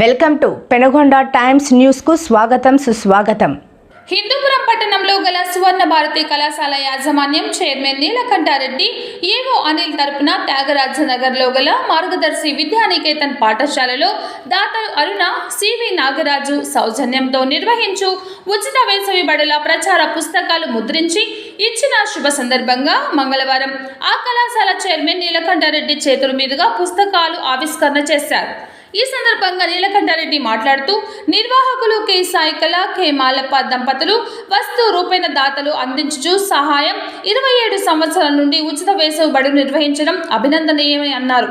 Welcome to Penagonda times న్యూస్కు స్వాగతం సుస్వాగతం. హిందూపురం పట్టణంలో గల సువర్ణ భారతి కళాశాల యాజమాన్యం చైర్మన్ నీలకంఠారెడ్డి ఏవో అనిల్ తరపున త్యాగరాజనగర్లో గల మార్గదర్శి విద్యానికేతన్ పాఠశాలలో దాతలు అరుణ సివి నాగరాజు సౌజన్యంతో నిర్వహించు ఉచిత వేసవి బడుల ప్రచార పుస్తకాలు ముద్రించి ఇచ్చిన శుభ సందర్భంగా మంగళవారం ఆ కళాశాల చైర్మన్ నీలకంఠారెడ్డి చేతుల మీదుగా పుస్తకాలు ఆవిష్కరణ చేశారు. ఈ సందర్భంగా నీలకంఠారెడ్డి మాట్లాడుతూ నిర్వాహకులు కె. సాయికల కె. మాలప్ప దంపతులు వస్తు రూపేణ దాతలు అందించుచు సహాయం ఇరవై ఏడు సంవత్సరాల నుండి ఉచిత వేసవి బడులు నిర్వహించడం అభినందనీయమని అన్నారు.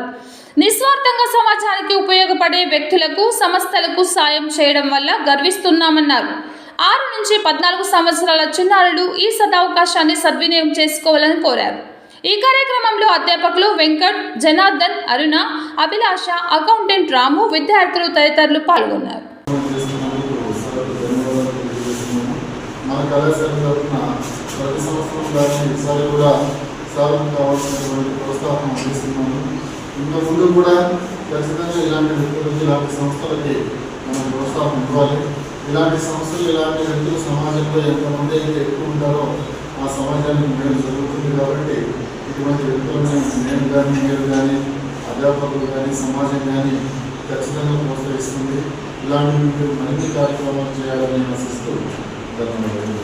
నిస్వార్థంగా సమాజానికి ఉపయోగపడే వ్యక్తులకు సంస్థలకు సాయం చేయడం వల్ల గర్విస్తున్నామన్నారు. ఆరు నుంచి పద్నాలుగు సంవత్సరాల చిన్నారులు ఈ సదావకాశాన్ని సద్వినియోగం చేసుకోవాలని కోరారు. ఈ కార్యక్రమంలో అధ్యాపకులు వెంకట్ జనార్దన్ అరుణ అభిలాష అకౌంటెంట్ రాము విద్యార్థులు తదితరులు పాల్గొన్నారు. ప్రతి సంవత్సరం ఈసారి కూడా సాధన కావాల్సినటువంటి ప్రోత్సాహం అందిస్తున్నాము. ఇంకా ముందు కూడా ఖచ్చితంగా ఇలాంటి ఇలాంటి సంస్థలకి మనం ప్రోత్సాహం ఇవ్వాలి. ఇలాంటి సమస్యలు ఇలాంటి వ్యక్తులు సమాజంలో ఎంతమంది అయితే ఎక్కువ ఉంటారో ఆ సమాజానికి మేలు జరుగుతుంది కాబట్టి ఇటువంటి వ్యక్తులను నేను కానీ మీరు కానీ అధ్యాపకులు కానీ సమాజం కానీ ఖచ్చితంగా ప్రోత్సహిస్తుంది ఇలాంటి మీరు మరిన్ని కార్యక్రమాలు చేయాలని ఆశిస్తూ ధన్యవాదాలు